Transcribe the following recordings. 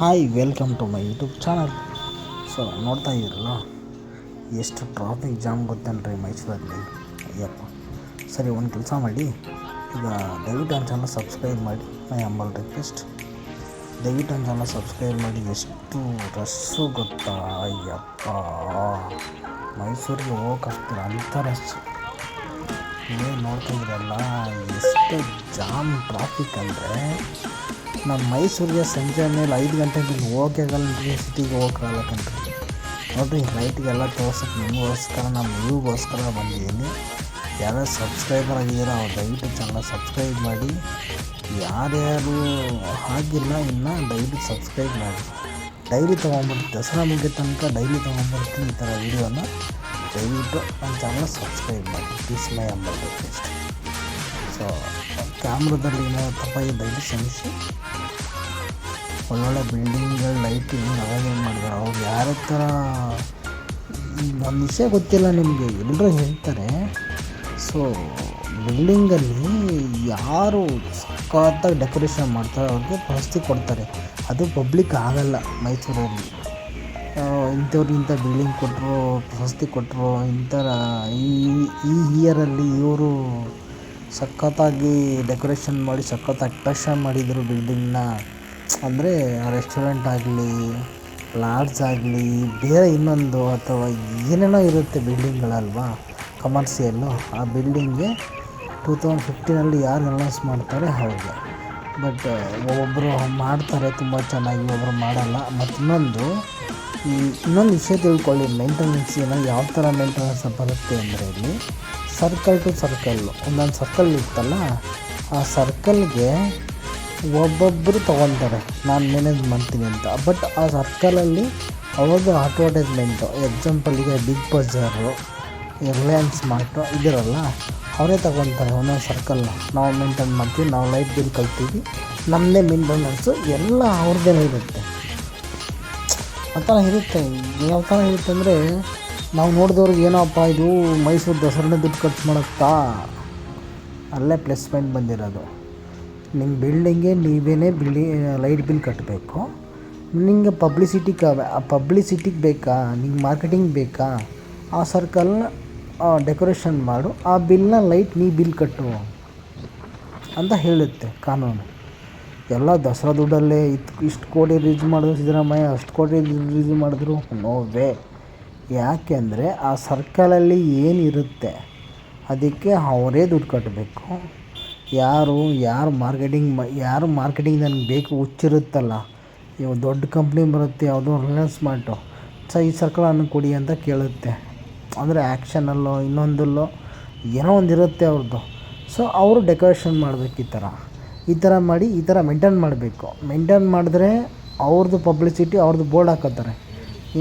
Hi welcome to my YouTube channel so ನೋಡ್ತಾ ಇದ್ದೀರಲ್ಲ? ಎಷ್ಟು ಟ್ರಾಫಿಕ್ ಜಾಮ್ ಗೊತ್ತೇನ್ರಿ ಮೈಸೂರಲ್ಲಿ? ಅಯ್ಯಪ್ಪ. ಸರಿ, ಒಂದು ಕೆಲಸ ಮಾಡಿ. ಈಗ ದಯವಿಟ್ಟು ನನ್ನ ಚಾನಲ್ ಸಬ್ಸ್ಕ್ರೈಬ್ ಮಾಡಿ. ಮೈ ಅಂಬಲ್ ರಿಕ್ವೆಸ್ಟ್ ದಯವಿಟ್ಟು ನನ್ನ ಚಾನಲ್ ಸಬ್ಸ್ಕ್ರೈಬ್ ಮಾಡಿ. ಎಷ್ಟು ರಶ್ಶು ಗೊತ್ತಾ? ಅಯ್ಯಪ್ಪ. ಮೈಸೂರಿಗೆ ಹೋಗಕ್ಕಾಗ್ತಿಲ್ಲ. ಅಂಥ ರಸ್ಸು. ನೀವು ನೋಡ್ತಾ ಇದ್ರಲ್ಲ ಎಷ್ಟು ಜಾಮ್ ಟ್ರಾಫಿಕ್ ಅಂದರೆ. ನಮ್ಮ ಮೈಸೂರಿಗೆ ಸಂಜೆ ಮೇಲೆ ಐದು ಗಂಟೆ ಮೇಲೆ ಹೋಗಕ್ಕೆ ಆಗಲ್ಲ ಸಿಟಿಗೆ ಹೋಗಕ್ಕಾಗಲ್ಲ ಕಣ್ರಿ. ನೋಡಿರಿ ಲೈಟ್ಗೆಲ್ಲ ತೋರ್ಸಕ್ಕೆ ನಿಮಗೋಸ್ಕರ ನಮ್ಮ ವ್ಯೂಗೋಸ್ಕರ ಬಂದಿದ್ದೀನಿ ಯಾರು ಸಬ್ಸ್ಕ್ರೈಬರ್ ಆಗಿದ್ದೀರ, ಅವ್ರು ದಯವಿಟ್ಟು ಚಾನಲ್ ಸಬ್ಸ್ಕ್ರೈಬ್ ಮಾಡಿ. ಯಾರ್ಯಾರು ಆಗಿಲ್ಲ ಇನ್ನು ದಯವಿಟ್ಟು ಸಬ್ಸ್ಕ್ರೈಬ್ ಮಾಡಿ. ಡೈಲಿ ತೊಗೊಂಬರ್ತೀನಿ ದಸರಾ ಮುಗಿದ ತನಕ ಡೈಲಿ ತೊಗೊಂಬರ್ತೀನಿ ಈ ಥರ ವೀಡಿಯೋನ ದಯವಿಟ್ಟು ನನ್ನ ಚಾನಲ್ ಸಬ್ಸ್ಕ್ರೈಬ್ ಮಾಡಿ. ಪ್ಲೀಸ್ ಮೈ ಅಂಬರ್ ಸೊ ಕ್ಯಾಮ್ರಾದಲ್ಲಿ ಏನೋ ತಪ್ಪಾಗಿ ದಯವಿಟ್ಟು ಕ್ಷಮಿಸಿ. ಒಳ್ಳೊಳ್ಳೆ ಬಿಲ್ಡಿಂಗ್ಗಳು ಲೈಟಿಂಗ್ ಅರೇಂಜ್ಮೆಂಟ್ ಮಾಡಿದ್ದಾರೆ ಅವ್ರು ಯಾರ ಥರ ಒಂದು ವಿಷಯ ಗೊತ್ತಿಲ್ಲ ನಿಮಗೆ. ಎಲ್ಲರೂ ಹೇಳ್ತಾರೆ. ಸೊ ಬಿಲ್ಡಿಂಗಲ್ಲಿ ಯಾರು ಸಖತ್ತಾಗಿ ಡೆಕೋರೇಷನ್ ಮಾಡ್ತಾರೆ ಅವ್ರಿಗೆ ಪ್ರಶಸ್ತಿ ಕೊಡ್ತಾರೆ. ಅದು ಪಬ್ಲಿಕ್ ಆಗಲ್ಲ ಮೈಸೂರಲ್ಲಿ. ಇಂಥವ್ರಿಗೆ ಇಂಥ ಬಿಲ್ಡಿಂಗ್ ಕೊಟ್ಟರು ಪ್ರಶಸ್ತಿ ಕೊಟ್ಟರು ಇಂಥರ ಈ ಈ ಇಯರಲ್ಲಿ ಇವರು ಸಖತ್ತಾಗಿ ಡೆಕೋರೇಷನ್ ಮಾಡಿ, ಸಖತ್ತಾಗಿ ಅಟ್ರಾಕ್ಷನ್ ಮಾಡಿದರು ಬಿಲ್ಡಿಂಗ್ನ ಅಂದರೆ ರೆಸ್ಟೋರೆಂಟ್ ಆಗಲಿ ಲಾಡ್ಜ್ ಆಗಲಿ, ಬೇರೆ ಇನ್ನೊಂದು ಅಥವಾ ಏನೇನೋ ಇರುತ್ತೆ ಬಿಲ್ಡಿಂಗ್ಗಳಲ್ವಾ ಕಮರ್ಷಿಯಲ್ಲು ಆ ಬಿಲ್ಡಿಂಗ್ಗೆ ಟೂ ತೌಸಂಡ್ ಫಿಫ್ಟೀನಲ್ಲಿ ಯಾರು ಅನೌನ್ಸ್ ಮಾಡ್ತಾರೆ ಅವ್ರಿಗೆ ಬಟ್ ಒಬ್ಬೊಬ್ಬರು ಮಾಡ್ತಾರೆ, ತುಂಬ ಚೆನ್ನಾಗಿ ಒಬ್ಬರು ಮಾಡಲ್ಲ. ಮತ್ತು ಇನ್ನೊಂದು, ಈ ಇನ್ನೊಂದು ವಿಷಯ ತಿಳ್ಕೊಳ್ಳಿ ಮೇಂಟೆನೆನ್ಸ್ ಏನೋ ಯಾವ ಥರ ಮೇಂಟೆನೆನ್ಸ್ ಬರುತ್ತೆ ಅಂದರೆ ಇಲ್ಲಿ ಸರ್ಕಲ್ ಟು ಸರ್ಕಲ್ಲು ಒಂದೊಂದು ಸರ್ಕಲ್ ಇತ್ತಲ್ಲ, ಆ ಸರ್ಕಲ್ಗೆ ಒಬ್ಬೊಬ್ಬರು ತೊಗೊತಾರೆ. ನಾನು ಮ್ಯಾನೇಜ್ ಮಾಡ್ತೀನಿ ಅಂತ. ಬಟ್ ಆ ಸರ್ಕಲಲ್ಲಿ ಅವಾಗ ಅಡ್ವರ್ಟೈಸ್ಮೆಂಟು ಎಕ್ಸಾಂಪಲಿಗೆ ಬಿಗ್ ಬಜಾರು ರಿಲಯನ್ಸ್ ಮಾರ್ಟು ಇದಿರಲ್ಲ, ಅವರೇ ತೊಗೊತಾರೆ ಒಂದೊಂದು ಸರ್ಕಲ್ನ ನಾವು ಮೇಂಟೈನ್ ಮಾಡ್ತೀವಿ, ನಾವು ಲೈಟ್ ಬಿಲ್ ಕಲ್ತೀವಿ ನಮ್ಮದೇ ಮೇಂಟೆನೆನ್ಸು ಎಲ್ಲ ಅವ್ರದ್ದೇ ಇರುತ್ತೆ. ಆ ಥರ ಇರುತ್ತೆ. ಯಾವ ಥರ ಇರುತ್ತೆ ಅಂದರೆ, ನಾವು ನೋಡಿದವ್ರಿಗೆ ಏನೋಪ್ಪ ಇದು ಮೈಸೂರು ದಸರಾನೇ ದುಡ್ಡು ಖರ್ಚು ಮಾಡುತ್ತಾ? ಅಲ್ಲೇ ಪ್ಲೇಸ್ಮೆಂಟ್ ಬಂದಿರೋದು. ನಿಮ್ಮ ಬಿಲ್ಡಿಂಗೆ ನೀವೇ ಬಿಲ್ಡಿ ಲೈಟ್ ಬಿಲ್ ಕಟ್ಟಬೇಕು ನಿಮಗೆ ಪಬ್ಲಿಸಿಟಿ ಆ ಪಬ್ಲಿಸಿಟಿಗೆ ಬೇಕಾ? ನಿಂಗೆ ಮಾರ್ಕೆಟಿಂಗ್ ಬೇಕಾ? ಆ ಸರ್ಕಲ್ನ ಡೆಕೋರೇಷನ್ ಮಾಡು. ಆ ಬಿಲ್ನ ಲೈಟ್ ನೀ ಬಿಲ್ ಕಟ್ಟು ಅಂತ ಹೇಳುತ್ತೆ ಕಾನೂನು. ಎಲ್ಲ ದಸರಾ ದುಡ್ಡಲ್ಲೇ ಇತ್ತು ಇಷ್ಟು ಕೋಟಿ ರಿಲೀಸ್ ಮಾಡಿದ್ರು ಸಿದ್ದರಾಮಯ್ಯ, ಅಷ್ಟು ಕೋಟಿ ರಿಲೀಸ್ ಮಾಡಿದ್ರು. ನೋ ವೇ ಯಾಕೆ ಅಂದರೆ ಆ ಸರ್ಕಲಲ್ಲಿ ಏನಿರುತ್ತೆ, ಅದಕ್ಕೆ ಅವರೇ ದುಡ್ಡು ಕಟ್ಟಬೇಕು ಯಾರು ಯಾರು ಮಾರ್ಕೆಟಿಂಗ್ ಯಾರು ಮಾರ್ಕೆಟಿಂಗ್ ನನಗೆ ಬೇಕು ಹುಚ್ಚಿರುತ್ತಲ್ಲ. ಇವು ದೊಡ್ಡ ಕಂಪ್ನಿ ಬರುತ್ತೆ, ಯಾವುದೋ ರಿಲಯನ್ಸ್ ಮಾರ್ಟು ಸ ಈ ಸರ್ಕಲ್ ನನಗೆ ಕೊಡಿ ಅಂತ ಕೇಳುತ್ತೆ. ಅಂದರೆ ಆ್ಯಕ್ಷನಲ್ಲೋ ಇನ್ನೊಂದಲ್ಲೋ, ಏನೋ ಒಂದು ಇರುತ್ತೆ ಅವ್ರದ್ದು ಸೊ ಅವರು ಡೆಕೋರೇಷನ್ ಮಾಡಬೇಕು ಈ ಥರ ಈ ಥರ ಮಾಡಿ, ಈ ಥರ ಮೇಂಟೈನ್ ಮಾಡಬೇಕು. ಮೇಂಟೈನ್ ಮಾಡಿದ್ರೆ ಅವ್ರದ್ದು ಪಬ್ಲಿಸಿಟಿ ಅವ್ರದ್ದು ಬೋರ್ಡ್ ಹಾಕೋತಾರೆ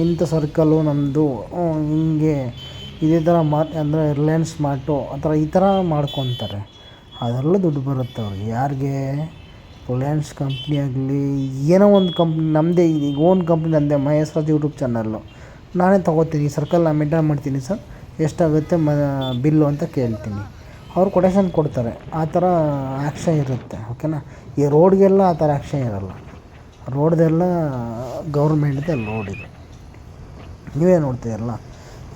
ಇಂಥ ಸರ್ಕಲ್ಲು ನಮ್ಮದು ಹಿಂಗೆ, ಇದೇ ಥರ ಮಾ, ಅಂದರೆ ರಿಲಯನ್ಸ್ ಮಾರ್ಟು ಆ ಥರ ಈ ಥರ ಮಾಡ್ಕೊತಾರೆ. ಅದರಲ್ಲೂ ದುಡ್ಡು ಬರುತ್ತೆ ಅವ್ರಿಗೆ. ಯಾರಿಗೆ? ರಿಲಯನ್ಸ್ ಕಂಪ್ನಿ ಆಗಲಿ, ಏನೋ ಒಂದು ಕಂಪ್ನಿ ನಮ್ಮದೇ ಈಗ ಓನ್ ಕಂಪ್ನಿ ನಮ್ಮದೇ ಮಹೇಶ್ ರಾಜ್ ಯೂಟ್ಯೂಬ್ ಚಾನಲ್ಲು ನಾನೇ ತೊಗೋತೀನಿ ಸರ್ಕಲ್ ನಾನು ಮೇಂಟೈನ್ ಮಾಡ್ತೀನಿ ಸರ್. ಎಷ್ಟಾಗುತ್ತೆ ಮ ಬಿಲ್ಲು ಅಂತ ಕೇಳ್ತೀನಿ. ಅವ್ರು ಕೊಟೇಶನ್ ಕೊಡ್ತಾರೆ. ಆ ಥರ ಆ್ಯಕ್ಷನ್ ಇರುತ್ತೆ ಓಕೆನಾ ಈ ರೋಡ್ಗೆಲ್ಲ ಆ ಥರ ಆ್ಯಕ್ಷನ್ ಇರೋಲ್ಲ. ರೋಡ್ದೆಲ್ಲ ಗೌರ್ಮೆಂಟ್ದೆ ರೋಡ್ ಇದೆ. ನೀವೇ ನೋಡ್ತೀರಲ್ಲ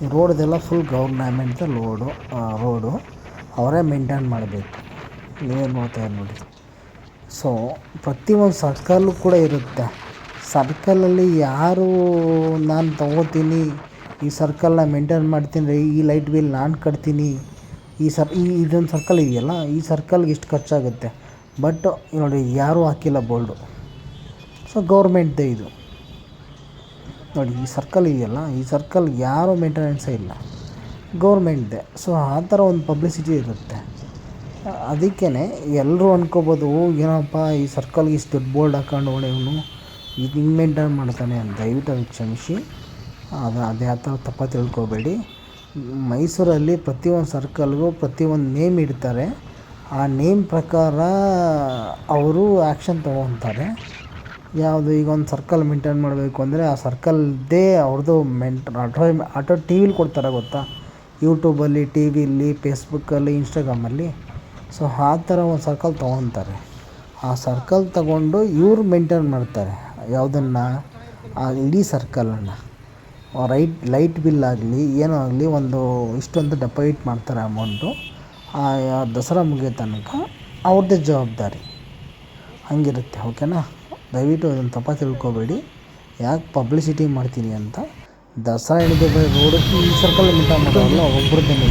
ಈ ರೋಡ್ದೆಲ್ಲ ಫುಲ್ ಗೌರ್ನಮೆಂಟ್ದ ಲೋಡು ರೋಡು ಅವರೇ ಮೇಂಟೈನ್ ಮಾಡಬೇಕು. ನೀವೇ ನೋಡ್ತಾ ನೋಡಿ ಸೊ ಪ್ರತಿಯೊಂದು ಸರ್ಕಲ್ಲು ಕೂಡ ಇರುತ್ತೆ. ಸರ್ಕಲಲ್ಲಿ ಯಾರು ನಾನು ತಗೋತೀನಿ, ಈ ಸರ್ಕಲ್ನ ಮೇಂಟೈನ್ ಮಾಡ್ತೀನಿ, ಈ ಲೈಟ್ ಬಿಲ್ ನಾನು ಕಟ್ತೀನಿ, ಈ ಸರ್ ಈ ಇದೊಂದು ಸರ್ಕಲ್ ಇದೆಯಲ್ಲ, ಈ ಸರ್ಕಲ್ಗೆ ಇಷ್ಟು ಖರ್ಚಾಗುತ್ತೆ. ಬಟ್ ನೋಡಿ, ಯಾರೂ ಹಾಕಿಲ್ಲ ಬೋಲ್ಡು ಸೊ ಗೌರ್ಮೆಂಟ್ದೇ ಇದು. ನೋಡಿ, ಈ ಸರ್ಕಲ್ ಇದೆಯಲ್ಲ, ಈ ಸರ್ಕಲ್ ಯಾರೂ ಮೇಂಟೆನೆನ್ಸೇ ಇಲ್ಲ. ಗೌರ್ಮೆಂಟ್ದೇ ಸೊ ಆ ಥರ ಒಂದು ಪಬ್ಲಿಸಿಟಿ ಇರುತ್ತೆ. ಅದಕ್ಕೇ ಎಲ್ಲರೂ ಅನ್ಕೋಬೋದು ಏನಪ್ಪ, ಈ ಸರ್ಕಲ್ಗೆ ಇಷ್ಟು ದೊಡ್ಡ ಬೋರ್ಡ್ ಹಾಕೊಂಡು ಇವನು ಇದು ಹಿಂಗೆ ಮೇಂಟೈನ್ ಮಾಡ್ತಾನೆ ಅಂತ ದಯವಿಟ್ಟು ಅದಕ್ಕೆ ಕ್ಷಮಿಸಿ. ಅದು ಅದು ಯಾವ ಥರ ತಪ್ಪ ತಿಳ್ಕೊಬೇಡಿ. ಮೈಸೂರಲ್ಲಿ ಪ್ರತಿಯೊಂದು ಸರ್ಕಲ್ಗೂ ಪ್ರತಿಯೊಂದು ನೇಮ್ ಇಡ್ತಾರೆ. ಆ ನೇಮ್ ಪ್ರಕಾರ ಅವರು ಆ್ಯಕ್ಷನ್ ತೊಗೊತಾರೆ ಯಾವುದು ಈಗ ಒಂದು ಸರ್ಕಲ್ ಮೇಂಟೈನ್ ಮಾಡಬೇಕು ಅಂದರೆ ಆ ಸರ್ಕಲ್ದೇ ಅವ್ರದ್ದು ಮೆಂಟ್, ಆಟೋ ಆಟೋ ಟಿ ವಿಲಿ ಕೊಡ್ತಾರೆ ಗೊತ್ತಾ? ಯೂಟ್ಯೂಬಲ್ಲಿ, ಟಿ ವಿಲಿ, ಫೇಸ್ಬುಕ್ಕಲ್ಲಿ, ಇನ್ಸ್ಟಾಗ್ರಾಮಲ್ಲಿ. ಸೊ ಆ ಥರ ಒಂದು ಸರ್ಕಲ್ ತೊಗೊತಾರೆ. ಆ ಸರ್ಕಲ್ ತಗೊಂಡು ಇವ್ರು ಮೇಂಟೈನ್ ಮಾಡ್ತಾರೆ. ಯಾವುದನ್ನು? ಆ ಇಡೀ ಸರ್ಕಲನ್ನು ರೈಟ್ ಲೈಟ್ ಬಿಲ್ ಆಗಲಿ, ಏನೋ ಆಗಲಿ, ಒಂದು ಇಷ್ಟೊಂದು ಡೆಪಾಯಿಟ್ ಮಾಡ್ತಾರೆ ಅಮೌಂಟು ಆ ದಸರಾ ಮುಗಿಯೋ ತನಕ ಅವ್ರದ್ದೇ ಜವಾಬ್ದಾರಿ. ಹಂಗಿರುತ್ತೆ ಓಕೆನಾ ದಯವಿಟ್ಟು ಅದನ್ನು ತಪ್ಪ ತಿಳ್ಕೊಬೇಡಿ. ಯಾಕೆ ಪಬ್ಲಿಸಿಟಿ ಮಾಡ್ತೀನಿ ಅಂತ? ದಸರಾ ಹಿಡಿದು ರೋಡಕ್ಕೆ ಈ ಸರ್ಕಲ್ ಮಿಟ ಮಾಡೋಲ್ಲ ಒಬ್ರದ್ದೇನೆ.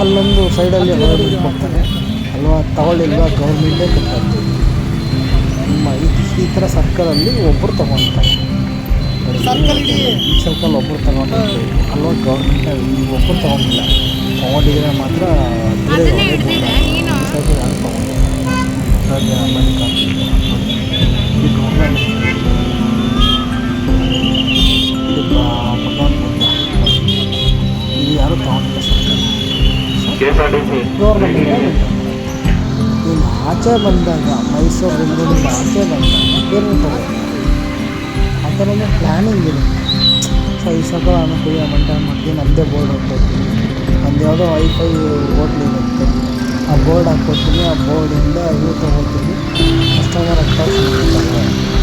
ಅಲ್ಲೊಂದು ಸೈಡಲ್ಲಿ ಕೊಡ್ತಾರೆ. ಅಲ್ವಾ ತಗೊಳ್ಳಿಲ್ವಾ ಗೌರ್ಮೆಂಟೇ ಕಟ್ಟಾಗ್ತದೆ ನಿಮ್ಮ ಈ ಈ ಥರ ಸರ್ಕಲಲ್ಲಿ ಒಬ್ಬರು ತೊಗೊಳ್ತಾರೆ ಈ ಸರ್ಕಲ್ ಒಬ್ಬರು ತಗೊಂಡು ಅಲ್ವಾ ಗೌರ್ಮೆಂಟ್ ಈ ಒಬ್ಬರು ತೊಗೊಂಡಿಲ್ಲ. ತೊಗೊಂಡಿದ್ರೆ ಮಾತ್ರ ಬೇರೆ ಸರ್ಕಲ್ ಯಾರು ತೊಗೊಂಡಿಲ್ಲ. ಇದು ಗೌರ್ಮೆಂಟ್ ಇದು ಬ- ಭಗವಾನ್ ಬುದ್ಧ ಇದು ಯಾರು ತೊಗೊಂಡಿಲ್ಲ. ಗೌರ್ಮೆಂಟ್ ಆಚೆ ಬಂದಾಗ ಮೈಸೂರು ಆಚೆ ಬಂದಾಗ ಏನು ತಗೋತಾರೆ ಆ ಥರ ಪ್ಲ್ಯಾನಿಂಗ್ ಇರುತ್ತೆ ಸೊ ಈ ಸಲ ಅನುಕೂಲ ಮಂಟಲ್ ಮಾಡ್ತೀನಿ ನಮ್ಮದೇ ಬೋರ್ಡ್ ಹಾಕ್ಕೊಡ್ತೀನಿ ಒಂದು ಯಾವುದೋ ವೈಫೈ ಹೋಟ್ಲ್ ಇರುತ್ತೆ ಆ ಬೋರ್ಡ್ ಹಾಕ್ಕೊಡ್ತೀನಿ ಆ ಬೋರ್ಡಿಂದ ಇವು ತೊಗೋತೀನಿ ಕಸ್ಟಮರ್ ಇರ್ತಾರೆ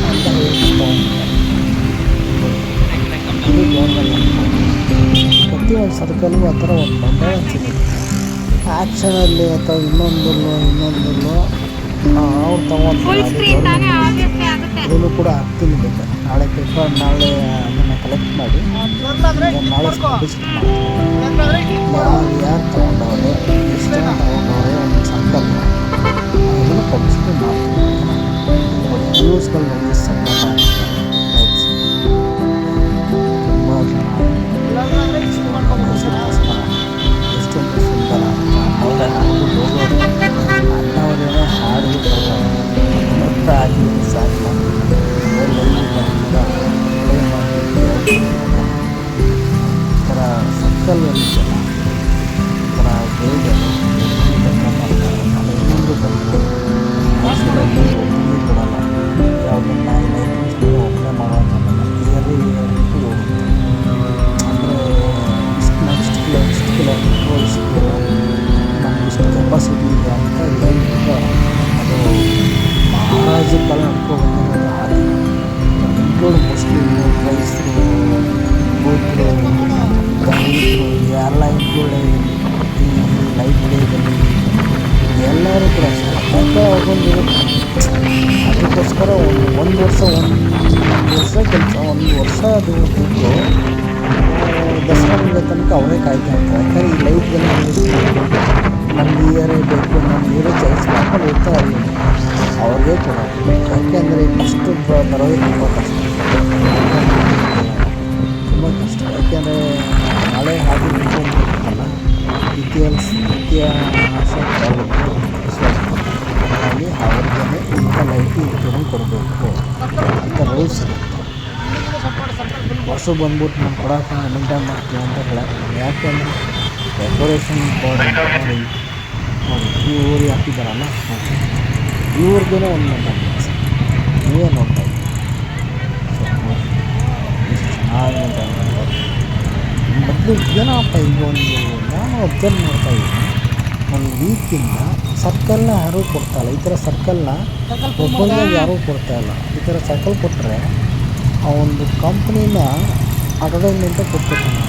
ಅಂತ ಹೇಳಿ ತೊಗೊಂಡ್ತಾರೆ ಇದು ಪ್ರತಿಯೊಂದು ಸರ್ಕಲ್ಗೂ ಆ ಥರ ಒಂದು ಬಂಡವಾಳ ಸಿಗುತ್ತೆ ಆ್ಯಕ್ಷನಲ್ಲಿ ಅಥವಾ ಇನ್ನೊಂದಲ್ಲೋ ಇನ್ನೊಂದಲ್ಲೋ ಅವ್ರು ಫುಲ್ ಸ್ಕ್ರೀನ್ ತಾನೇ ತಗೊಂಡು ಅದನ್ನು ಕೂಡ ಆಗ್ತೀನಿ ಬೇಕು ನಾಳೆ ಪೇಪರ್ ನಾಳೆ ಅದನ್ನು ಕಲೆಕ್ಟ್ ಮಾಡಿ. ನಾಳೆ ಪಬ್ಲಿಷ್ ಯಾರು ಯಾರು ತೊಗೊಂಡವ್ರೆ? ಎಷ್ಟು ಜನ ತೊಗೊಂಡವ್ರೆ? ಒಂದು ಸಂಕಲ್ಪ ಅದನ್ನು ಪಬ್ಲಿಷ್ ಮಾಡ್ತೀನಿ. ನ್ಯೂಸ್ಗಳು ಸಪೋರ್ಟ್ ಸರ್ಕಲ್ ಎಲ್ಲರೂ ಕೂಡ ಅದಕ್ಕೋಸ್ಕರ ಒಂದು ವರ್ಷ ಒಂದು ವರ್ಷ ಕೆಲಸ ಒಂದು ವರ್ಷ ಅದು ಬಿಟ್ಟು ದಸರಾ ತನಕ ಅವರೇ ಕಾಯ್ತಾ ಇರ್ತಾರೆ ಯಾಕಂದರೆ ಈ ಮಾಡಿಕೊಂಡು ನಮ್ಗೆ ಇಯರೇ ಬೇಕು ನಮ್ಗೆ ಇಯರೇ ಚಾಯ್ಸ್ ಮಾಡ್ಕೊಂಡು ಹೋಗ್ತಾ ಇರಲಿಲ್ಲ ಅವ್ರಿಗೆ ಕೂಡ ಯಾಕೆಂದರೆ ಫಸ್ಟು ಬರೋದೇ ತುಂಬ ಕಷ್ಟ ತುಂಬ ಕಷ್ಟ ಯಾಕೆಂದರೆ ನಾಳೆ ಹಾಗೆ ನಿಂತ್ಕೊಂಡ್ಬಿಡ್ತಲ್ಲ ಇತಿಹಾಸ ಇತಿಹಾಸ. ಹಾಗಾಗಿ ಅವ್ರಿಗೆ ಇಂಥ ಲೈಫ್ ಇಂಥವ್ರಿಗೆ ಕೊಡಬೇಕು. ಅಂತ ರೂಲ್ಸ್ ವರ್ಷ ಬಂದ್ಬಿಟ್ಟು ನಾನು ಕೊಡೋಕೆ ಮೇಂಟೈನ್ ಮಾಡ್ತೀನಿ ಅಂತ ಹೇಳಕ್ಕೆ ಯಾಕೆಂದರೆ ಡೆಕೋರೇಷನ್ ನೋಡಿ ನೋಡಿ ನೋಡಿ. ಈ ಊರಿಗೂ ಒಂದು ಮೇಂಟೈನ್ ನೀವೇ ನೋಡ್ತಾ ಇದ್ದೀವಿ ಚೆನ್ನಾಗಿ ಮೊದಲು ಏನಪ್ಪ ಈಗ ಒಂದು ನಾನು ಅಬ್ಸರ್ವ್ ಮಾಡ್ತಾ ಇದ್ದೀನಿ. ಒಂದು ವೀಕಿಂದ ಸರ್ಕಲ್ನ ಯಾರೂ ಕೊಡ್ತಾಯಿಲ್ಲ ಈ ಥರ ಸರ್ಕಲ್ನ ಒಬ್ಬರಿಗೆ ಯಾರೂ ಕೊಡ್ತಾಯಿಲ್ಲ ಈ ಥರ ಸರ್ಕಲ್ ಕೊಟ್ಟರೆ ಆ ಒಂದು ಕಂಪ್ನಿನ ಅಡ್ವರ್ಟೈಸ್ಮೆಂಟೇ ಕೊಟ್ಬಿಡ್ತಾನೆ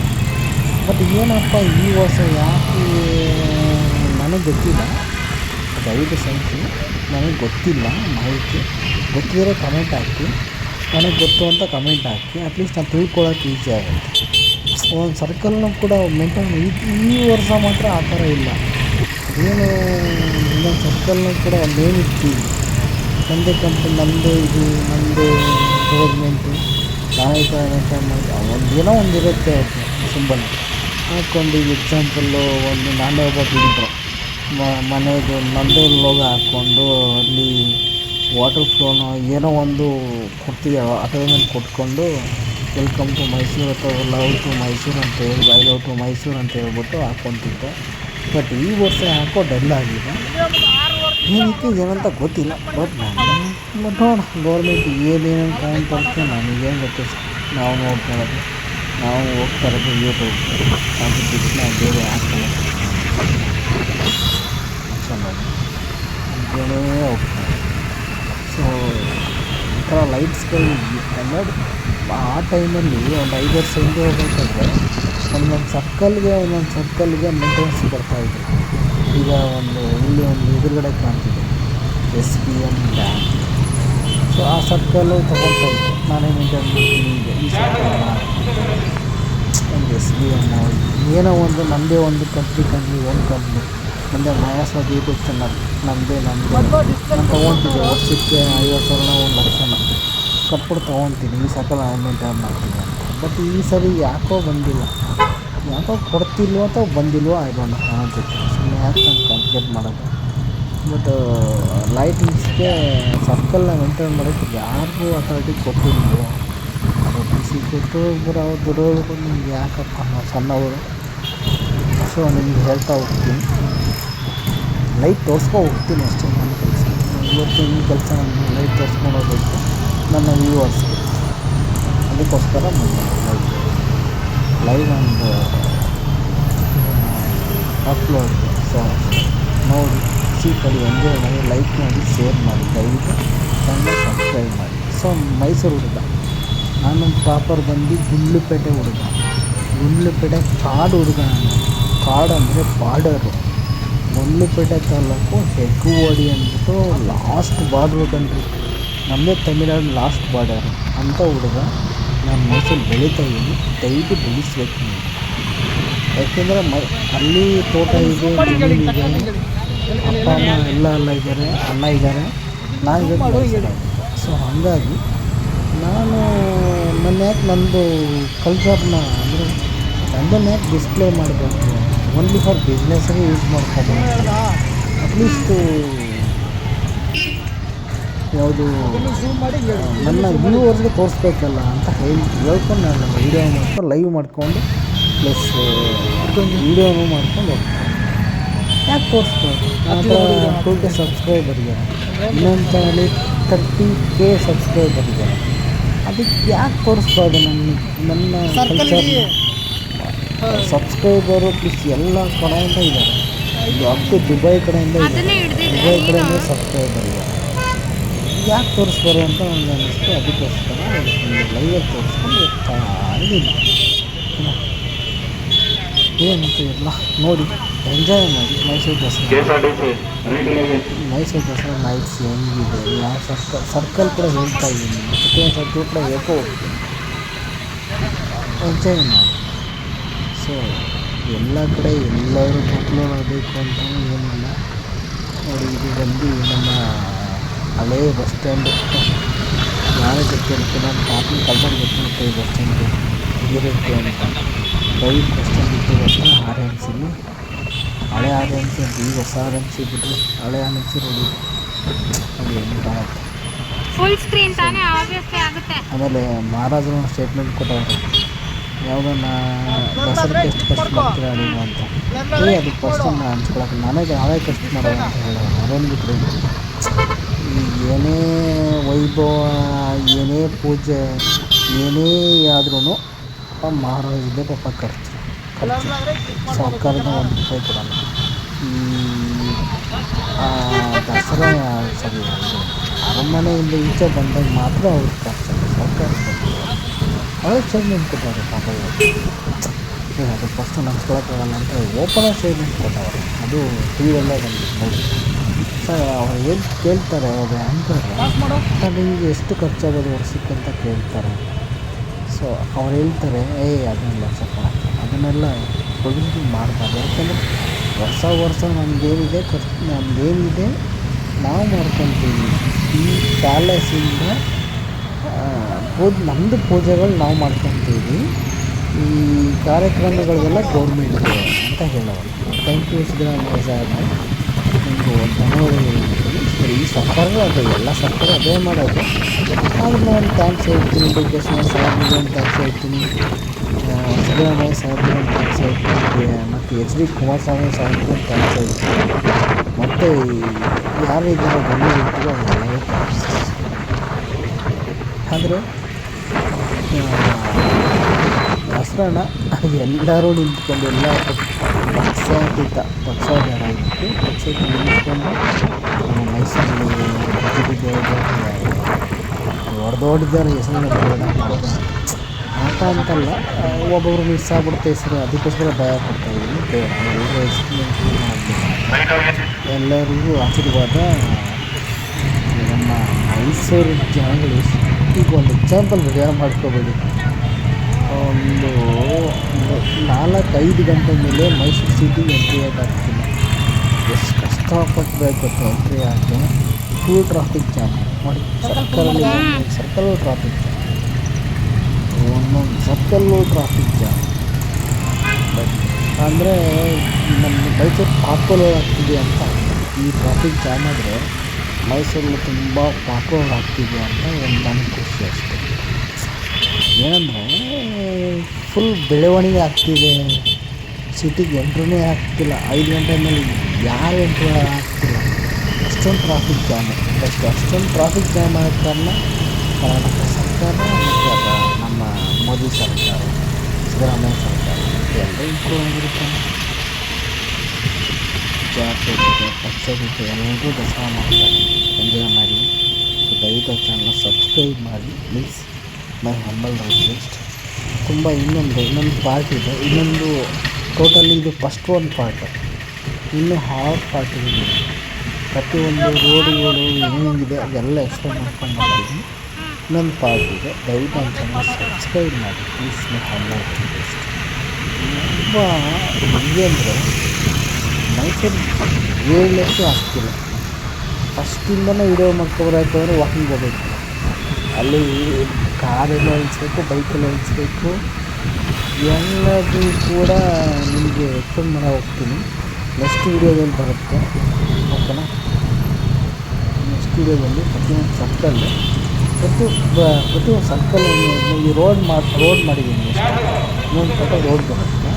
ಬಟ್ ಏನಪ್ಪ ಈ ವರ್ಷ ಯಾಕೆ ನನಗೆ ಗೊತ್ತಿಲ್ಲ. ದಯವಿಟ್ಟು ಸಂಖ್ಯೆ. ನನಗೆ ಗೊತ್ತಿಲ್ಲ. ಮಾಹಿತಿ ಗೊತ್ತಿದ್ರೆ ಕಮೆಂಟ್ ಹಾಕಿ. ನನಗೆ ಗೊತ್ತು ಅಂತ ಕಮೆಂಟ್ ಹಾಕಿ. ಅಟ್ಲೀಸ್ಟ್ ನಾನು ತಿಳ್ಕೊಳ್ಳೋಕೆ ಈಸಿ ಆಗುತ್ತೆ. ಒಂದು ಸರ್ಕಲ್ನ ಕೂಡ ಮೇಂಟೈನ್ ಈ ವರ್ಷ ಮಾತ್ರ ಆ ಥರ ಇಲ್ಲ. ಏನು, ಇನ್ನೊಂದು ಸರ್ಕಲ್ನ ಕೂಡ ನೇಮ್ ಇರ್ತೀವಿ ನಮ್ಮದೇ ಕಂಪ್ನಿ ನಮ್ಮದೇ ಇದು ನಮ್ಮದೇ ಗೌರ್ಮೆಂಟು ನಾಯಕ ಒಂದು ಏನೋ ಒಂದು ಇರುತ್ತೆ ಅವ್ರಿಗೆ ಸಿಂಬಲ್. ಹಾಕ್ಕೊಂಡು ಈಗ ಎಕ್ಸಾಂಪಲ್ಲು ಒಂದು ನಾನೇ ಒಬ್ಬ ತಿಂದರು ಮನೆದು ನಂದು ಲೋಗ ಹಾಕ್ಕೊಂಡು ಅಲ್ಲಿ ವಾಟರ್ ಫ್ಲೋನೋ ಏನೋ ಒಂದು ಕೊಡ್ತೀವಿ ಅಟೈನ್ಮೆಂಟ್ ಕೊಟ್ಕೊಂಡು ವೆಲ್ಕಮ್ ಟು ಮೈಸೂರು ಅಥವಾ ಲವ್ ಟು ಮೈಸೂರು ಅಂತ ಹೇಳಿ ಬೈ ಲವ್ ಟು ಮೈಸೂರು ಅಂತ ಹೇಳ್ಬಿಟ್ಟು ಹಾಕ್ಕೊತಿದ್ದೆ ಬಟ್ ಈ ವರ್ಷ ಹಾಕೋ ಡಲ್ ಆಗಿದೆ ಏನಕ್ಕೆ ಏನಂತ ಗೊತ್ತಿಲ್ಲ. ಬಟ್ ನಾನು ಬಟ್ ನೋಡ ಗೌರ್ಮೆಂಟ್ ಏನೇನು ಕೌಂಟ್ ಬರುತ್ತೆ ನನಗೇನು ಗೊತ್ತು ನಾವು ನೋಡ್ಕೊಳ್ಳೋದು ನಾವು ಹೋಗ್ತಾ ಇರೋದು ಯೂಟ್ಯೂಬ್ ಅದು ಬಿಟ್ಟು ನಾವು ಬೇರೆ ಹಾಕ್ತಾರೆ ಅಂತೇಳೇ ಹೋಗ್ತಾರೆ ಸೊ ಥರ ಲೈಟ್ಸ್ಗಳು ನೋಡಿ ಆ ಟೈಮಲ್ಲಿ ಒಂದು ಐದು ವರ್ಷ ಹಿಂದೆ ಹೋಗ್ಬೇಕಾದ್ರೆ ಒಂದೊಂದು ಸರ್ಕಲ್ಗೆ ಒಂದೊಂದು ಸರ್ಕಲ್ಗೆ ಮೇಂಟೆನೆನ್ಸ್ ಬರ್ತಾಯಿದ್ರು ಈಗ ಒಂದು, ಇಲ್ಲಿ ಒಂದು ಎದುರುಗಡೆ ಕಾಣ್ತಿದೆ. S B M bank. So ಆ ಸರ್ಕಲ್ಲು ತೊಗೊಳ್ತಾ ಇದ್ದೆ ನಾನೇ ಮೇಂಟೈನ್ ಮಾಡ್ತೀನಿ ಈ ಸರ್ಕಲ್ ಒಂದು ಎಸ್ ಬಿ ಎಂ ಏನೋ ಒಂದು ನಮ್ಮದೇ ಒಂದು ಕಂಪ್ನಿ ಕಂಪ್ನಿ ಓನ್ ಕಂಪ್ನಿ ನಮ್ಮದೇ ಮಯಾಸ್ವಾದ ಯೂಟ್ಯೂಬ್ ಚಾನಲ್ ನಮ್ಮದೇ ನಮ್ಮದೇ ನಾನು ತೊಗೊಳ್ತಿದ್ದೆ ವರ್ಷಕ್ಕೆ ಐವತ್ತು ಸಾವಿರ, ಒಂದು ಲಕ್ಷನ. ಕಟ್ಬಿಟ್ಟು ತೊಗೊತೀನಿ ಈ ಸರ್ಕಲ್ ನಾನು ಮೇಂಟೈನ್ ಮಾಡ್ತೀನಿ ಬಟ್ ಈ ಸರಿ ಯಾಕೋ ಬಂದಿಲ್ಲ. ಯಾಕೋ ಕೊಡ್ತಿಲ್ವೋ ಅಥವಾ ಬಂದಿಲ್ವೋ ಆಯ್ಡೋಣ ಅನಿಸುತ್ತೆ ಸುಮ್ಮನೆ ಯಾಕೆ ನಾನು ಕಾಂಪ್ಲೇಟ್ ಮಾಡೋದು. ಬಟ್ ಲೈಟಿಂಗ್ಸ್ಗೆ ಸರ್ಕಲ್ನ ಮೇಂಟೈನ್ ಮಾಡೋಕ್ಕೆ ಯಾರಿಗೂ ಅಥಾರಿಟಿ ಕೊಟ್ಟಿಲ್ವೋ. ಅದು ಡಿ ಸಿ ಕೊಟ್ಟು ಬರೋ ದುಡ್ಡು ನಿಮ್ಗೆ ಯಾಕಪ್ಪ ನಾವು ಸಣ್ಣವರು. ಸೊ ನಿಮ್ಗೆ ಹೇಳ್ತಾ ಹೋಗ್ತೀನಿ. ಲೈಟ್ ತೋರಿಸ್ಕೊ ಹೋಗ್ತೀನಿ ಅಷ್ಟೇ ನನ್ನ ಕೆಲಸ. ಇವತ್ತು ಈ ಕೆಲಸ ನಾನು ಲೈಟ್ ತೋರಿಸ್ಕೊಂಡು ಹೋಗ್ಬೇಕು. ನನ್ನ ವ್ಯೂವರ್ಸ್ಗೆ ಅದಕ್ಕೋಸ್ಕರ ಬಂದೆ live live and upload so ನೋಡಿ ಸೀಟಲ್ಲಿ ಎಂಜಾಯ್ ಮಾಡಿ ಲೈಕ್ ಮಾಡಿ ಶೇರ್ ಮಾಡಿ, ದಯವಿಟ್ಟು ಚಾನಲ್ ಸಬ್ಸ್ಕ್ರೈಬ್ ಮಾಡಿ. ಸೊ ಮೈಸೂರು ಹುಡುಗ. ನಾನು ಪ್ರಾಪರ್ ಬಂದು ಗುಂಡ್ಲುಪೇಟೆ ಹುಡುಗ. ಗುಂಡ್ಲುಪೇಟೆ ಕಾಡು ಹುಡುಗ ನಾನು. ಕಾಡು ಅಂದರೆ ಬಾರ್ಡರು ಗುಂಡ್ಲುಪೇಟೆ ತಾಲೂಕು ಹೆಗ್ಗುವಾಡಿ ಅಂದ್ಬಿಟ್ಟು ಲಾಸ್ಟ್ ಬಾರ್ಡ್ರು ಕಣ್ರಿ ನಮ್ಮದೇ ತಮಿಳ್ನಾಡು ಲಾಸ್ಟ್ ಬಾರ್ಡರ್ ಅಂತ ಹುಡುಗ ನಾನು ಮೈಸೂರು ಬೆಳೀತಾ ಇದ್ದೀನಿ. ದಯವಿಟ್ಟು ಬೆಳೆಸ್ಬೇಕು ನೀವು. ಯಾಕೆಂದರೆ ಮ ಅಲ್ಲಿ ತೋಟ ಇದೆ ಅಪ್ಪ ಅಮ್ಮ ಎಲ್ಲ ಎಲ್ಲ ಇದ್ದಾರೆ, ಅಣ್ಣ ಇದ್ದಾರೆ. ನಾನು ಇರೋದು ಸೊ ಹಾಗಾಗಿ ನಾನು ನನ್ನ ಯಾಕೆ ನಂದು ಕಲ್ಚರ್ನ ಅಂದರೆ ನಂದನ್ನು ಯಾಕೆ ಡಿಸ್ಪ್ಲೇ ಮಾಡಬೇಕು? ಓನ್ಲಿ ಫಾರ್ ಬಿಸ್ನೆಸ್ಸಿಗೆ ಯೂಸ್ ಮಾಡ್ಕೋಬೇಕು ಅಟ್ಲೀಸ್ಟು ಯಾವುದು ನನ್ನ ವ್ಯೂವರ್ಸ್ಗೆ ತೋರಿಸ್ಬೇಕಲ್ಲ ಅಂತ ಹೇಳಿ ಹೇಳ್ಕೊಂಡು ನಾನು ವೀಡಿಯೋ ಮಾಡ್ಕೊಂಡು ಲೈವ್ ಮಾಡ್ಕೊಂಡು ಪ್ಲಸ್ ವೀಡಿಯೋನು ಮಾಡ್ಕೊಂಡು ಹೋಗ್ತೀನಿ ಯಾಕೆ ತೋರಿಸ್ಬೋದು ನನ್ನ ಟೂ ಕೆ ಸಬ್ಸ್ಕ್ರೈಬರ್ ಇದ್ದಾರೆ ಇನ್ನೊಂದು ಚಾನಲಿ ತರ್ಟಿ ಕೆ ಸಬ್ಸ್ಕ್ರೈಬರ್ ಇದ್ದಾರೆ ಅದಕ್ಕೆ ಯಾಕೆ ತೋರಿಸ್ಬೋದು ನನ್ನ ನನ್ನ ಕಲ್ಚರ್ ಸಬ್ಸ್ಕ್ರೈಬರು ಪ್ಲಸ್ ಎಲ್ಲ ಕಡೆಯಿಂದ ಇದ್ದಾರೆ. ಇದು ಅಪ್ಪು ದುಬೈ ಕಡೆಯಿಂದ ಇದೆ ದುಬೈ ನೀನು ಕಡೆಯಿಂದ ಸಬ್ಸ್ಕ್ರೈಬರ್ ಇದ್ದಾರೆ ಯಾಕೆ ತೋರಿಸ್ಬಾರು ಅಂತ ಒಂದು ಅನ್ನಿಸ್ತು ಅದಕ್ಕೋಸ್ಕರ ಒಂದು ಲೈವಲ್ಲಿ ತೋರಿಸ್ಕೊಂಡು ಹೋಗ್ತಾ ಇದ್ದೀನಿ ಏನಂತ ಇಲ್ಲ. ನೋಡಿ ಎಂಜಾಯ್ ಮಾಡಿ. ಮೈಸೂರು ದಸರಾ. ಮೈಸೂರು ದಸರಾ ನೈಟ್ಸ್ ಹೆಂಗಿದೆ? ಯಾವ ಸರ್ಕಲ್ ಸರ್ಕಲ್ ಕೂಡ ಹೇಳ್ತಾ ಇದ್ದೀನಿ ಪ್ರತಿಯೊಂದು ಸರ್ಕಲ್ ಕೂಡ ಹೇಳ್ಕೊ ಹೋಗ್ತೀನಿ. ಎಂಜಾಯ್ ಮಾಡಿ. ಸೊ ಎಲ್ಲ ಕಡೆ ಎಲ್ಲರೂ ಪಾಪ್ಯುಲರ್ ಆಗಬೇಕು ಅಂತ ಏನಿಲ್ಲ. ನೋಡಿ, ಇದು ಬಂದು ನಮ್ಮ ಹಳೇ ಬಸ್ ಸ್ಟ್ಯಾಂಡು ಯಾರೇ ಗೊತ್ತಿರುತ್ತೆ ನಾನು ಪಾಪನ ಕಲ್ಬರ್ ಗೊತ್ತಿರುತ್ತೆ ಈ ಬಸ್ ಸ್ಟ್ಯಾಂಡು ಇರುತ್ತೆ ಅಂತ. ಪ್ರೈವೇಟ್ ಬಸ್ ಸ್ಟ್ಯಾಂಡ್ ಇತ್ತು ಆರ್ ಎಂ ಸಿಲಿ ಹಳೆ ಆರ್ ಎಂ ಸಿ ಅಂತ ಈಗ ಹೊಸ ಆರ್ ಎಂ ಸಿ ಬಿಟ್ಟು ಹಳೆ ಆರ್ ಎಂ ಸಿ ನೋಡಿ ಅದು ಹೆಂಗೆ ಕಾಣುತ್ತೆ. ಫುಲ್ ಸ್ಕ್ರೀನ್ ತಾನೇ ಆಬ್ವಿಯಸ್ಲಿ ಆಗುತ್ತೆ. ಆಮೇಲೆ ಮಹಾರಾಜರು ಒಂದು ಸ್ಟೇಟ್ಮೆಂಟ್ ಕೊಟ್ಟವ್ರೆ ಯಾವುದನ್ನ ದಸರಕ್ಕೆ ಎಷ್ಟು ಕಷ್ಟ ಮಾಡ್ತೀರಾ ನೀವು ಅಂತ. ಏ ಅದಕ್ಕೆ ಫಸ್ಟ್ ನಾನು ಹಂಚ್ಕೊಳಕ್ಕೆ ನಾನೇ ನಾವೇ ಕಷ್ಟ ಮಾಡೋಣ ಅಂತ ಹೇಳೋಣ ಅದೊಂದು ಬಿಟ್ಟರೆ ಏನೇ ವೈಭವ, ಏನೇ ಪೂಜೆ, ಏನೇ ಆದ್ರೂ ಮಹಾರಾಜದೇ ಪಾಪ ಖರ್ಚು ಖರ್ಚು ಸರ್ಕಾರದ ಒಂದು ರೂಪಾಯಿ ಕೊಡಲ್ಲ. ಈ ದಸರಾ ಸಾರಿ, ಅರಮನೆಯಿಂದ ಈಚೆ ಬಂದಾಗ ಮಾತ್ರ ಅವ್ರಿಗೆ ಖರ್ಚು ಸರ್ಕಾರ ಅವ್ರಿಗೆ ಸ್ಟೇಟ್ಮೆಂಟ್ ಕೊಟ್ಟವ್ರೆ ಪಾಪ ಏ, ಅದು ಫಸ್ಟ್ ನಮ್ಸ್ಕೊಳಕ್ಕಾಗಲ್ಲ ಅಂತ ಓಪನ್ ಸ್ಟೇಟ್ಮೆಂಟ್ ಕೊಟ್ಟವ್ರೆ. ಅದು ಟಿ ವಿಯಲ್ಲೇ ಬಂದು ನೋಡಿ ಸರ್ ಅವ್ರು ಏನು ಕೇಳ್ತಾರೆ ಆ್ಯಂಕರ್ ಸರ್ ನಿಮಗೆ ಎಷ್ಟು ಖರ್ಚಾಗೋದು ವರ್ಷಕ್ಕೆ ಅಂತ ಕೇಳ್ತಾರೆ. ಸೊ ಅವ್ರು ಹೇಳ್ತಾರೆ, ಏ ಅದನ್ನೆಲ್ಲ ಸ್ವಲ್ಪ ಅದನ್ನೆಲ್ಲ ಪೂಜೆ ಮಾಡ್ತಾರೆ. ಯಾಕಂದರೆ ವರ್ಷ ವರ್ಷ ನಮಗೇನಿದೆ ಖರ್ಚು, ನಮಗೇನಿದೆ, ನಾವು ಮಾಡ್ಕೊತೀವಿ. ಈ ಪ್ಯಾಲೇಸಿಂದ ಪೂಜೆ ನಮ್ಮದು ಪೂಜೆಗಳು ನಾವು ಮಾಡ್ಕೊತೀವಿ. ಈ ಕಾರ್ಯಕ್ರಮಗಳಿಗೆಲ್ಲ ಗೌರ್ಮೆಂಟ್ಗೆ ಅಂತ ಹೇಳೋರು. ಥ್ಯಾಂಕ್ ಯು ಸಿದ್ದರಾಮಯ್ಯ ಸಾಹೇಬ್ರೆ ಹೇಳ್ತೀನಿ ಸರಿ ಈ ಸರ್ಕಾರ ಅದು, ಎಲ್ಲ ಸರ್ಕಾರ ಅದೇ ಮಾಡೋದು. ಆದ್ರೆ ನಾನು ಥ್ಯಾಂಕ್ಸ್ ಹೇಳ್ತೀನಿ ಎಜುಕೇಷನ್ ಸಾಹೇಬ್ರಿಗೆ ಒಂದು ಥ್ಯಾಂಕ್ಸ್ ಹೇಳ್ತೀನಿ ಸಿದ್ದರಾಮಯ್ಯ ಸಾಹೇಬ್ರಿಗೆ ಒಂದು ಥ್ಯಾಂಕ್ಸ್ ಹೇಳ್ತೀನಿ, ಮತ್ತು ಎಚ್ ಡಿ ಕುಮಾರಸ್ವಾಮಿ ಸಾಹೇಬ್ರಿಗೆ ಒಂದು ಥ್ಯಾಂಕ್ಸ್ ಹೇಳ್ತೀನಿ. ಮತ್ತು ಯಾರು ಇದ್ದಾರೆ ಅವ್ರಿಗೆಲ್ಲವೂ ಥ್ಯಾಂಕ್ಸ್ ಆದರೆ ದಸರಾನ ಎಲ್ಲರೂ ನಿಂತ್ಕೊಂಡು ಎಲ್ಲ ಪಕ್ಷಾತೀತ ಪಕ್ಷ ಬೇಡ ಇತ್ತು ಪಕ್ಷಕ್ಕೆ ನಿಲ್ಲಿಸ್ಕೊಂಡು ಮೈಸೂರಲ್ಲಿ ದೊಡ್ಡ ದೊಡ್ಡದಾರೆ ಹೆಸರು ಆಟ ಅಂತಲ್ಲ ಒಬ್ಬೊಬ್ರು ಮಿಸ್ ಆಗ್ಬಿಡುತ್ತೆ ಹೆಸರು ಅದಕ್ಕೋಸ್ಕರ ಭಯ ಕೊಡ್ತಾ ಇದ್ದೀನಿ ಬೇಡ ಎಲ್ಲರಿಗೂ ಆಶೀರ್ವಾದ ನಮ್ಮ ಮೈಸೂರು ಜನಗಳು ಈಗ ಒಂದು ಎಕ್ಸಾಂಪಲ್ ರೆಡಿ ಮಾಡ್ಕೋಬೇಡಿ ಒಂದು ಒಂದು ನಾಲ್ಕೈದು ಗಂಟೆ ಮೇಲೆ ಮೈಸೂರು ಸಿಟಿ ಎಂಟ್ರಿ ಆಗ್ತಿಲ್ಲ ಎಷ್ಟು ಕಷ್ಟಪಟ್ಟು ಬೇಕು ಎಂಟ್ರಿ ಆಗಿ ಫುಲ್ ಟ್ರಾಫಿಕ್ ಜಾಮ್ ನೋಡಿ ಸರ್ಕಲಲ್ಲಿ ಸರ್ಕಲ್ ಟ್ರಾಫಿಕ್ ಜಾಮ್ ಒಂದೊಂದು ಸರ್ಕಲ್ಲು ಟ್ರಾಫಿಕ್ ಜಾಮ್ ಅಂದರೆ ನಮ್ಮ ಮೈಸೂರು ಪಾಪುಲರ್ ಆಗ್ತಿದೆ ಅಂತ ಈ ಟ್ರಾಫಿಕ್ ಜಾಮ್ ಆದರೆ ಮೈಸೂರಲ್ಲಿ ತುಂಬ ಪಾಪುಲರ್ ಆಗ್ತಿದೆ ಅಂತ ಒಂದು ನನಗೆ ಖುಷಿ ಅಷ್ಟೇ. ಏನಂದರೆ ಫುಲ್ ಬೆಳವಣಿಗೆ ಆಗ್ತಿದೆ. ಸಿಟಿಗೆ ಎಂಟ್ರೂ ಆಗ್ತಿಲ್ಲ. ಐದು ಗಂಟೆ ಮೇಲೆ ಯಾರು ಎಂಟ್ರ ಆಗ್ತಿಲ್ಲ. ಅಷ್ಟೊಂದು ಟ್ರಾಫಿಕ್ ಜಾಮ್ ಬಟ್ ಅಷ್ಟೊಂದು ಟ್ರಾಫಿಕ್ ಜಾಮ್ ಆದ ಕಾರಣ ಕರ್ನಾಟಕ ಸರ್ಕಾರ ಮತ್ತು ನಮ್ಮ ಮೋದಿ ಸರ್ಕಾರ, ಸಿದ್ದರಾಮಯ್ಯ ಸರ್ಕಾರ ಎಲ್ಲರೂ ಇಂಪ್ರೂವ್ ಆಗಿರುತ್ತೆ. ಜಾತಿ ಪಕ್ಷ ಜೊತೆ ಎಲ್ಲರೂ ದಸರಾ ಮಾಡ್ತಾರೆ ಎಂಜಾಯ್ ಮಾಡಿ. ದಯವಿಟ್ಟು ಚಾನಲ್ನ ಸಬ್ಸ್ಕ್ರೈಬ್ ಮಾಡಿ. ಪ್ಲೀಸ್ ಮೈ ಹಂಬಲ್ ರಿಕ್ವೆಸ್ಟ್ ತುಂಬ ಇನ್ನೊಂದು ಇನ್ನೊಂದು ಪಾರ್ಟ್ ಇದೆ. ಇನ್ನೊಂದು ಟೋಟಲಿ ಇದು ಫಸ್ಟ್ ಒಂದು ಪಾರ್ಟ್ ಇನ್ನೂ ಹಾಫ್ ಪಾರ್ಟ್ ಇದೆ. ಪ್ರತಿಯೊಂದು ರೋಡುಗಳು ಏನೇನಿದೆ ಅದೆಲ್ಲ ಎಕ್ಸ್ಪ್ಲೈನ್ ಮಾಡ್ಕೊಂಡು ಬರ್ತೀನಿ ಇನ್ನೊಂದು ಪಾರ್ಟ್ ಇದೆ. ದಯವಿಟ್ಟು ನನ್ನ ಚಾನಲ್ ಸಬ್ಸ್ಕ್ರೈಬ್ ಮಾಡಿ. ಪ್ಲೀಸ್ ತುಂಬ ಹೆಂಗೆ ಅಂದರೆ ಮೈಸೂರು ಹೇಳಲಿಕ್ಕೆ ಆಗ್ತಿಲ್ಲ. ಫಸ್ಟಿಂದನೇ ವಿಡಿಯೋ ಮಾಡ್ಕೊಬರಾಯ್ತು ಅಂದರೆ ವಾಕಿಂಗ್ ಹೋಗಬೇಕು. ಅಲ್ಲಿ ಕಾರೆಲ್ಲ ಹೊಲಿಸ್ಬೇಕು ಬೈಕಲ್ಲಿ ಇಳಿಸ್ಬೇಕು. ಎಲ್ಲದೂ ಕೂಡ ನಿಮಗೆ ಎಕ್ಸ್ಪ್ಲೇನ್ ಮಾಡೋ ಹೋಗ್ತೀನಿ ನೆಕ್ಸ್ಟ್ ವೀಡಿಯೋದಲ್ಲಿ ಬರುತ್ತೆ. ಓಕೆನಾ? ನೆಕ್ಸ್ಟ್ ವೀಡಿಯೋದಲ್ಲಿ ಪ್ರತಿಯೊಂದು ಸರ್ಕಲ್ಲು ಪ್ರತಿ ಪ್ರತಿಯೊಂದು ಸರ್ಕಲನ್ನು ಈ ರೋಡ್ ಮಾಡಿ ರೋಡ್ ಮಾಡಿದ್ದೀನಿ ಇನ್ನೊಂದು ಪಾಠ ರೋಡ್ ಬರುತ್ತೆ.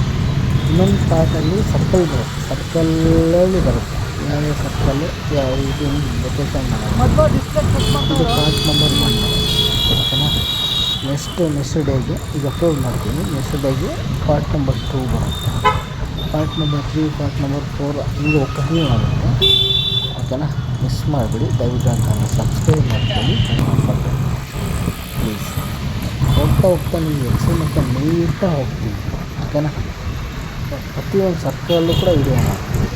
ಇನ್ನೊಂದು ಪಾರ್ಟಲ್ಲಿ ಸರ್ಕಲ್ ಬರುತ್ತೆ. ಸರ್ಕಲ್ಲಲ್ಲಿ ಬರುತ್ತೆ. ಯಾವ್ಯಾವ ಸರ್ಕಲ್ಲು ಯಾವ ಇದು ಲೊಕೇಶನ್ ಇದು ಪಾರ್ಟ್ ನಂಬರ್ ಒನ್ ಓಕೆನಾ? ನೆಕ್ಸ್ಟ್ ನೆಕ್ಸ್ಟ್ ಡೇಗೆ ಈಗ ಅಪ್ಲೋಡ್ ಮಾಡ್ತೀನಿ. ನೆಕ್ಸ್ಟ್ ಡೇಗೆ ಪಾರ್ಟ್ ನಂಬರ್ ಟೂ ಬರುತ್ತೆ. Part number three part number four ಹಿಂಗೆ ಕಂಟಿನ್ಯೂ ಆಗುತ್ತೆ ಓಕೆನಾ? ಮಿಸ್ ಮಾಡಿಬಿಡಿ. ದಯವಿಟ್ಟು ಅಂತ ಸಬ್ಸ್ಕ್ರೈಬ್ ಮಾಡ್ಕೊಳ್ಳಿ. ಪ್ಲೀಸ್ ಹೋಗ್ತಾ ಹೋಗ್ತಾ ನೀವು ಎಕ್ಸೈನ್ ಅಂತ ನೀಟಾಗಿ ಹೋಗ್ತೀವಿ ಓಕೆನಾ? ಪ್ರತಿಯೊಂದು ಸರ್ಕಲ್ಲೂ ಕೂಡ ವಿಡಿಯೋ ಮಾಡ್ತೀವಿ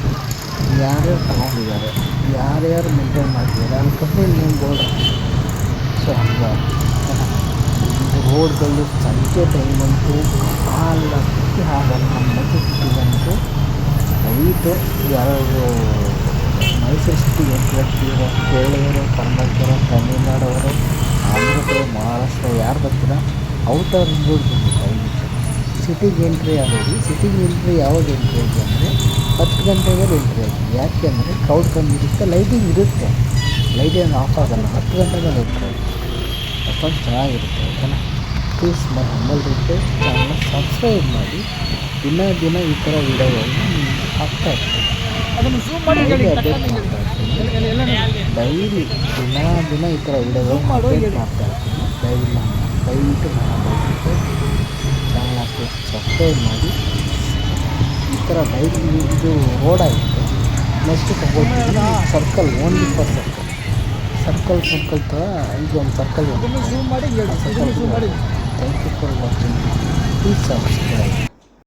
ಯಾರ್ಯಾರು ತಗೊಂಡಿದ್ದಾರೆ, ಯಾರ್ಯಾರು ಮೇಂಟೈನ್ ಮಾಡ್ತಿದ್ದಾರೆ ಅಲ್ಲಿ ನೇಮ್ ಬೋರ್ಡ್ ಸೊ ಹಂಗಾಗಿ. ರೋಡ್ಗಳು ಸಂಜೆ ಟೈಮಂತೂ ಕಾಲಕ್ಕೆ ಆಗಲ್ಲ ಮೈಸೂರು ಸಿಟಿಗಂತೂ ದಯವಿಟ್ಟು ಯಾರು ಮೈಸೂರು ಸಿಟಿಗೆ ಎಂಟ್ರಿ ಆಗ್ತಿರೋ ಕೇರಳವರು ಕರ್ನಾಟಕರು ತಮಿಳ್ನಾಡವರು ಆಂಧ್ರ ಮಹಾರಾಷ್ಟ್ರ, ಯಾರು ಬರ್ತೀರ? ಔಟರ್ ರೋಡ್ ಬಂದಿದ್ದಾರೆ ಸಿಟಿಗೆ ಎಂಟ್ರಿ ಆಗೋದು, ಸಿಟಿಗೆ ಎಂಟ್ರಿ ಯಾವಾಗ ಎಂಟ್ರಿ ಆಗಿ ಅಂದರೆ ಹತ್ತು ಗಂಟೆಗೆ ಎಂಟ್ರಿ ಆಗಿ ಯಾಕೆ ಅಂದರೆ ಕ್ರೌಡ್ ಕಮ್ಮಿ ಇರುತ್ತೆ ಲೈಟಿಂಗ್ ಇರುತ್ತೆ. ಲೈಟಿಂಗ್ ಆಫ್ ಆಗಲ್ಲ, ಹತ್ತು ಗಂಟೆಗೆ ಎಂಟ್ರಿ ಆಗಿ ಅಷ್ಟೊಂದು ಚೆನ್ನಾಗಿರುತ್ತೆ ಓಕೆನಾ? ಪ್ಲೀಸ್ ಮೈ ಹಂಬಲ್ ರಿಕ್ವೆಸ್ಟ್ ಚಾನಲ್ನ ಸಬ್ಸ್ಕ್ರೈಬ್ ಮಾಡಿ. ದಿನ ದಿನ ಈ ಥರ ವಿಡಿಯೋಗಳನ್ನ ಹಾಕ್ತಾ ಇರ್ತೀನಿ. ಅದನ್ನು ಜೂಮ್ ಮಾಡಿ ಡೈಲಿ ಅಪ್ಡೇಟ್ ಮಾಡ್ತಾ ಇರ್ತೀನಿ. ಡೈಲಿ ದಿನ ದಿನ ಈ ಥರ ವಿಡಿಯೋಗಳು ಅಪ್ಡೇಟ್ ಮಾಡ್ತಾ ಇರ್ತೀನಿ. ದಯವಿಟ್ಟು ದಯವಿಟ್ಟು ನಾನು ಚಾನಲ್ ಹಾಕಿ ಸಬ್ಸ್ಕ್ರೈಬ್ ಮಾಡಿ. ಈ ಥರ ಡೈಲಿ ಇದು ರೋಡ್ ಆಯಿತು ನೆಕ್ಸ್ಟ್ ತಗೊಳ್ತೀನಿ circle only for circle circle circle ಥರ ಈಗ ಒಂದು ಸರ್ಕಲ್. ಜೂಮ್ ಮಾಡಿ ಪ್ಲೀಸ್ ಸಬ್ಸ್ಕ್ರೈಬ್